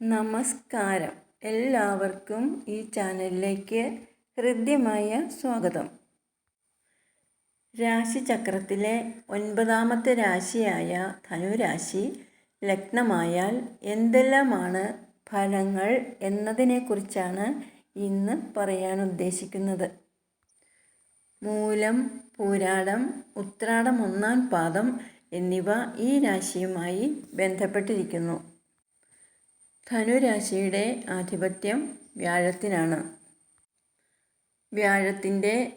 നമസ്കാരം. എല്ലാവർക്കും ഈ ചാനലിലേക്ക് ഹൃദ്യമായ സ്വാഗതം. രാശിചക്രത്തിലെ ഒൻപതാമത്തെ രാശിയായ ധനുരാശി ലഗ്നമായാൽ എന്തെല്ലാമാണ് ഫലങ്ങൾ എന്നതിനെക്കുറിച്ചാണ് ഇന്ന് പറയാൻ ഉദ്ദേശിക്കുന്നത്. മൂലം പൂരാടം ഉത്രാടം ഒന്നാം പാദം എന്നിവ ഈ രാശിയുമായി ബന്ധപ്പെട്ടിരിക്കുന്നു. ധനുരാശിയുടെ ആധിപത്യം വ്യാഴത്തിനാണ്. വ്യാഴത്തിന്റെ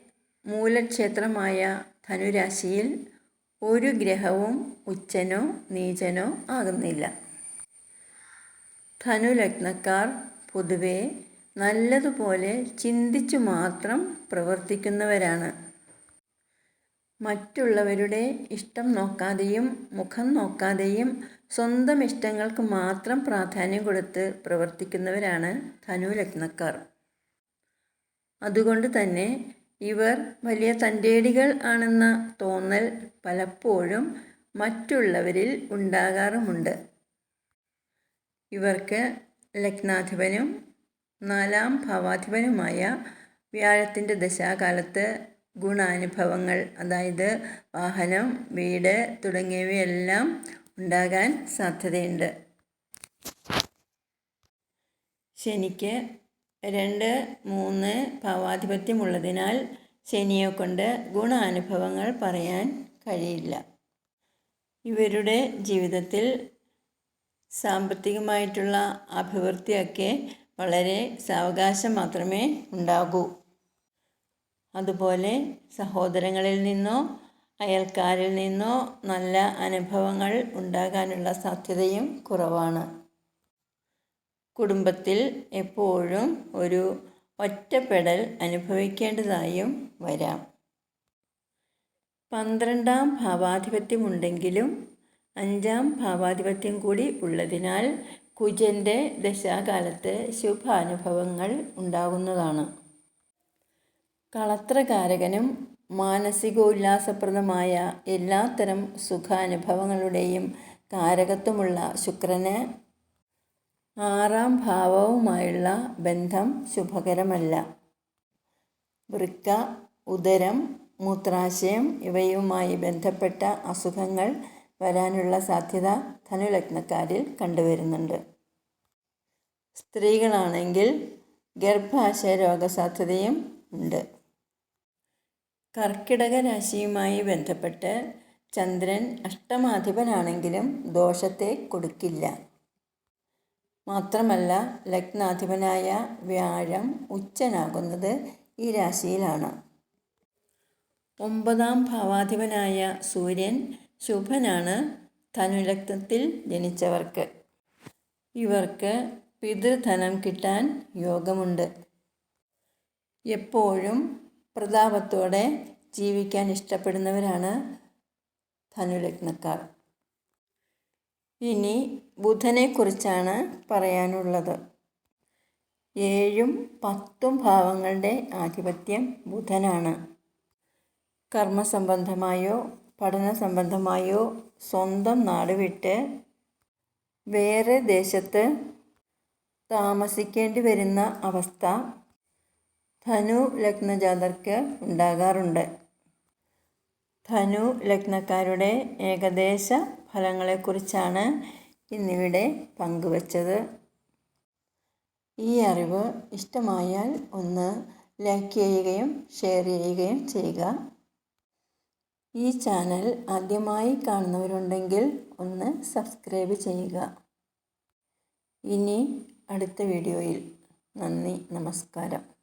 മൂലക്ഷേത്രമായ ധനുരാശിയിൽ ഒരു ഗ്രഹവും ഉച്ചനോ നീചനോ ആകുന്നില്ല. ധനുലഗ്നക്കാർ പൊതുവെ നല്ലതുപോലെ ചിന്തിച്ചു മാത്രം പ്രവർത്തിക്കുന്നവരാണ്. മറ്റുള്ളവരുടെ ഇഷ്ടം നോക്കാതെയും മുഖം നോക്കാതെയും സ്വന്തം ഇഷ്ടങ്ങൾക്ക് മാത്രം പ്രാധാന്യം കൊടുത്ത് പ്രവർത്തിക്കുന്നവരാണ് ധനുലഗ്നക്കാർ അതുകൊണ്ട് തന്നെ ഇവർ വലിയ തന്റേടികൾ ആണെന്ന തോന്നൽ പലപ്പോഴും മറ്റുള്ളവരിൽ ഉണ്ടാകാറുമുണ്ട്. ഇവർക്ക് ലഗ്നാധിപനും നാലാം ഭാവാധിപനുമായ വ്യാഴത്തിന്റെ ദശാകാലത്ത് ഗുണാനുഭവങ്ങൾ അതായത് വാഹനം വീട് തുടങ്ങിയവയെല്ലാം ഉണ്ടാകാൻ സാധ്യതയുണ്ട്. ശനിക്ക് രണ്ട് മൂന്ന് ഭാവാധിപത്യമുള്ളതിനാൽ ശനിയെ കൊണ്ട് ഗുണാനുഭവങ്ങൾ പറയാൻ കഴിയില്ല. ഇവരുടെ ജീവിതത്തിൽ സാമ്പത്തികമായിട്ടുള്ള അഭിവൃദ്ധിയൊക്കെ വളരെ സാവകാശം മാത്രമേ ഉണ്ടാകൂ. അതുപോലെ സഹോദരങ്ങളിൽ നിന്നോ അയൽക്കാരിൽ നിന്നോ നല്ല അനുഭവങ്ങൾ ഉണ്ടാകാനുള്ള സാധ്യതയും കുറവാണ്. കുടുംബത്തിൽ എപ്പോഴും ഒരു ഒറ്റപ്പെടൽ അനുഭവിക്കേണ്ടതായും വരാം. പന്ത്രണ്ടാം ഭാവാധിപത്യമുണ്ടെങ്കിലും അഞ്ചാം ഭാവാധിപത്യം കൂടി ഉള്ളതിനാൽ കുജന്റെ ദശാകാലത്ത് ശുഭാനുഭവങ്ങൾ ഉണ്ടാകുന്നതാണ്. കളത്രകാരകനും മാനസികോല്ലാസപ്രദമായ എല്ലാത്തരം സുഖാനുഭവങ്ങളുടെയും കാരകത്വമുള്ള ശുക്രന് ആറാം ഭാവവുമായുള്ള ബന്ധം ശുഭകരമല്ല. വൃക്ക ഉദരം മൂത്രാശയം ഇവയുമായി ബന്ധപ്പെട്ട അസുഖങ്ങൾ വരാനുള്ള സാധ്യത ധനുലഗ്നക്കാരിൽ കണ്ടുവരുന്നുണ്ട്. സ്ത്രീകളാണെങ്കിൽ ഗർഭാശയ രോഗസാധ്യതയും ഉണ്ട്. കർക്കിടക രാശിയുമായി ബന്ധപ്പെട്ട് ചന്ദ്രൻ അഷ്ടമാധിപനാണെങ്കിലും ദോഷത്തെ കൊടുക്കില്ല. മാത്രമല്ല ലഗ്നാധിപനായ വ്യാഴം ഉച്ചനാകുന്നത് ഈ രാശിയിലാണ്. ഒമ്പതാം ഭാവാധിപനായ സൂര്യൻ ശുഭനാണ്. ധനുലഗ്നത്തിൽ ജനിച്ചവർക്ക് ഇവർക്ക് പിതൃധനം കിട്ടാൻ യോഗമുണ്ട്. എപ്പോഴും പ്രതാപത്തോടെ ജീവിക്കാൻ ഇഷ്ടപ്പെടുന്നവരാണ് ധനുലഗ്നക്കാർ. ഇനി ബുധനെക്കുറിച്ചാണ് പറയാനുള്ളത്. ഏഴും പത്തും ഭാവങ്ങളുടെ ആധിപത്യം ബുധനാണ്. കർമ്മസംബന്ധമായോ പഠന സംബന്ധമായോ സ്വന്തം നാട് വിട്ട് വേറെ ദേശത്ത് താമസിക്കേണ്ടി വരുന്ന അവസ്ഥ ധനു ലഗ്നജാതർക്ക് ഉണ്ടാകാറുണ്ട്. ധനു ലഗ്നക്കാരുടെ ഏകദേശ ഫലങ്ങളെക്കുറിച്ചാണ് ഇന്നിവിടെ പങ്കുവച്ചത്. ഈ അറിവ് ഇഷ്ടമായാൽ ഒന്ന് ലൈക്ക് ചെയ്യുകയും ഷെയർ ചെയ്യുകയും ചെയ്യുക. ഈ ചാനൽ ആദ്യമായി കാണുന്നവരുണ്ടെങ്കിൽ ഒന്ന് സബ്സ്ക്രൈബ് ചെയ്യുക. ഇനി അടുത്ത വീഡിയോയിൽ. നന്ദി നമസ്കാരം.